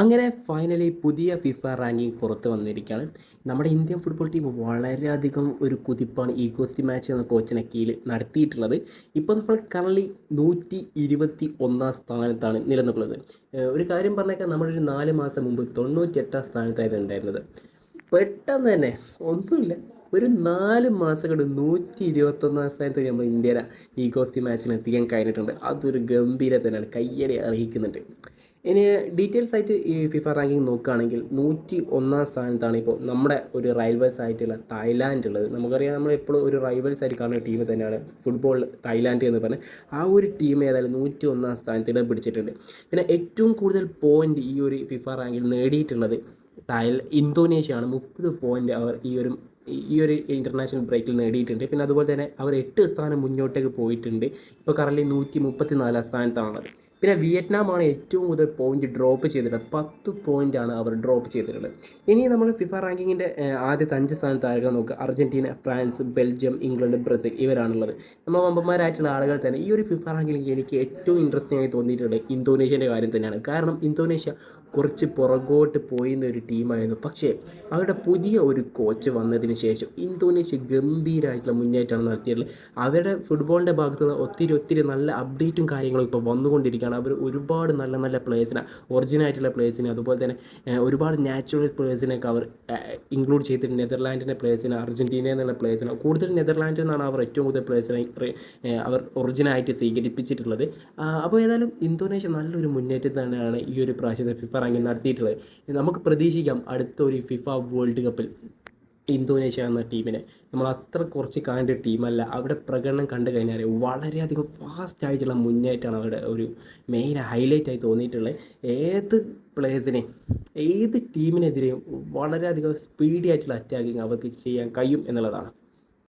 അങ്ങനെ ഫൈനലി പുതിയ FIFA ranking പുറത്ത് വന്നിരിക്കുകയാണ്. നമ്മുടെ ഇന്ത്യൻ ഫുട്ബോൾ ടീം വളരെയധികം ഒരു കുതിപ്പാണ് ഈഗോസ്റ്റി മാച്ച് എന്ന കോച്ചിനെ കീഴിൽ നടത്തിയിട്ടുള്ളത്. ഇപ്പോൾ നമ്മൾ കറലി നൂറ്റി ഇരുപത്തി ഒന്നാം സ്ഥാനത്താണ് നിലനിൽക്കുന്നത്. ഒരു കാര്യം പറഞ്ഞേക്കാം നമ്മളൊരു നാല് മാസം മുമ്പ് തൊണ്ണൂറ്റെട്ടാം സ്ഥാനത്തായിരുന്നു ഉണ്ടായിരുന്നത്. പെട്ടെന്ന് തന്നെ ഒന്നുമില്ല. ഒരു നാല് മാസം കൊണ്ട് നൂറ്റി ഇരുപത്തൊന്നാം സ്ഥാനത്ത് നമ്മൾ ഇന്ത്യയുടെ ഈഗോസ്റ്റ് മാച്ചിന് എത്തിക്കാൻ കഴിഞ്ഞിട്ടുണ്ട്. അതൊരു ഗംഭീര തന്നെയാണ് കയ്യടി അർഹിക്കുന്നുണ്ട് ഇനി ഡീറ്റെയിൽസ് ആയിട്ട് ഈ ഫിഫ റാങ്കിങ് നോക്കുകയാണെങ്കിൽ നൂറ്റി ഒന്നാം സ്ഥാനത്താണ് ഇപ്പോൾ നമ്മുടെ ഒരു റൈവൽസ് ആയിട്ടുള്ള തായ്ലാൻഡ് ഉള്ളത്. നമുക്കറിയാം നമ്മൾ എപ്പോഴും ഒരു റൈവൽസ് ആയിട്ട് കാണുന്ന ടീം തന്നെയാണ് ഫുട്ബോൾ തായ്ലാൻഡ് എന്ന് പറഞ്ഞ്. ആ ഒരു ടീം ഏതായാലും നൂറ്റി ഒന്നാം സ്ഥാനത്ത് ഇടം പിടിച്ചിട്ടുണ്ട്. പിന്നെ ഏറ്റവും കൂടുതൽ പോയിന്റ് ഈ ഒരു ഫിഫ റാങ്കിൽ നേടിയിട്ടുള്ളത് തായ് ഇന്തോനേഷ്യയാണ് മുപ്പത് പോയിന്റ് അവർ ഈ ഒരു ഈ ഒരു ഇന്റർനാഷണൽ ബ്രേക്കിൽ നേടിയിട്ടുണ്ട്. പിന്നെ അതുപോലെ തന്നെ അവർ എട്ട് സ്ഥാനം മുന്നോട്ടേക്ക് പോയിട്ടുണ്ട്. ഇപ്പോൾ കറൻലി നൂറ്റി മുപ്പത്തി നാലാം സ്ഥാനത്താണുള്ളത്. പിന്നെ വിയറ്റ്നാമാണ് ഏറ്റവും കൂടുതൽ പോയിന്റ് ഡ്രോപ്പ് ചെയ്തിട്ടുള്ളത്. പത്ത് പോയിന്റാണ് അവർ ഡ്രോപ്പ് ചെയ്തിട്ടുള്ളത്. ഇനി നമ്മൾ ഫിഫ റാങ്കിങ്ങിന്റെ ആദ്യത്തെ അഞ്ച് സ്ഥാനത്ത് ആരെങ്കിലും നോക്കുക Argentina France Belgium England Brazil ഇവരാണുള്ളത്. നമ്മൾ വമ്പന്മാരായിട്ടുള്ള ആളുകൾ തന്നെ ഈ ഒരു ഫിഫ റാങ്കിങ്ങിൽ എനിക്ക് ഏറ്റവും ഇൻട്രസ്റ്റിംഗ് ആയി തോന്നിയിട്ടുള്ളത് ഇന്തോനേഷ്യന്റെ കാര്യം തന്നെയാണ്. കാരണം ഇന്തോനേഷ്യ കുറച്ച് പുറകോട്ട് പോയിരുന്ന ഒരു ടീമായിരുന്നു. പക്ഷേ അവരുടെ പുതിയ ഒരു കോച്ച് വന്നതിന് ശേഷം ഇന്തോനേഷ്യ ഗംഭീരമായിട്ടുള്ള മുന്നേറ്റമാണ് നടത്തിയിട്ടുള്ളത്. അവരുടെ ഫുട്ബോളിന്റെ ഭാഗത്തുനിന്ന് ഒത്തിരി ഒത്തിരി നല്ല അപ്ഡേറ്റും കാര്യങ്ങളും ഇപ്പോൾ വന്നുകൊണ്ടിരിക്കുകയാണ്. അവർ ഒരുപാട് നല്ല നല്ല പ്ലേയേഴ്സിനെ ഒറിജിനൽ ആയിട്ടുള്ള പ്ലേയേഴ്സിനെ അതുപോലെ തന്നെ ഒരുപാട് നാച്ചുറൽ പ്ലേയേഴ്സിനെയൊക്കെ അവർ ഇൻക്ലൂഡ് ചെയ്തിട്ടുണ്ട്. നെതർലാൻഡിന്റെ പ്ലേയേഴ്സിനെ അർജന്റീന എന്നുള്ള പ്ലേയേഴ്സിനെ കൂടുതൽ നെതർലാൻഡിൽ നിന്നാണ് അവർ ഏറ്റവും കൂടുതൽ പ്ലേയേഴ്സിനെ അവർ ഒറിജിനായിട്ട് സ്വീകരിപ്പിച്ചിട്ടുള്ളത്. അപ്പോൾ ഏതായാലും ഇന്തോനേഷ്യ നല്ലൊരു മുന്നേറ്റം തന്നെയാണ് ഈ ഒരു പ്രാവശ്യത്തെ ഫിഫ റാങ്കിങ് നടത്തിയിട്ടുള്ളത്. നമുക്ക് പ്രതീക്ഷിക്കാം അടുത്തൊരു ഫിഫ വേൾഡ് കപ്പിൽ ഇന്തോനേഷ്യ എന്ന ടീമിനെ. നമ്മൾ അത്ര കുറച്ച് കാണേണ്ട ടീമല്ല. അവിടെ പ്രകടനം കണ്ടു കഴിഞ്ഞാൽ വളരെയധികം ഫാസ്റ്റ് ആയിട്ടുള്ള മുന്നേറ്റമാണ് അവരുടെ ഒരു മെയിൻ ഹൈലൈറ്റ് ആയി തോന്നിയിട്ടുള്ളത്. ഏത് പ്ലേയേഴ്സിനെ ഏത് ടീമിനെതിരെയും വളരെയധികം സ്പീഡി ആയിട്ടുള്ള അറ്റാക്കിങ് അവർക്ക് ചെയ്യാൻ കഴിയും എന്നുള്ളതാണ്.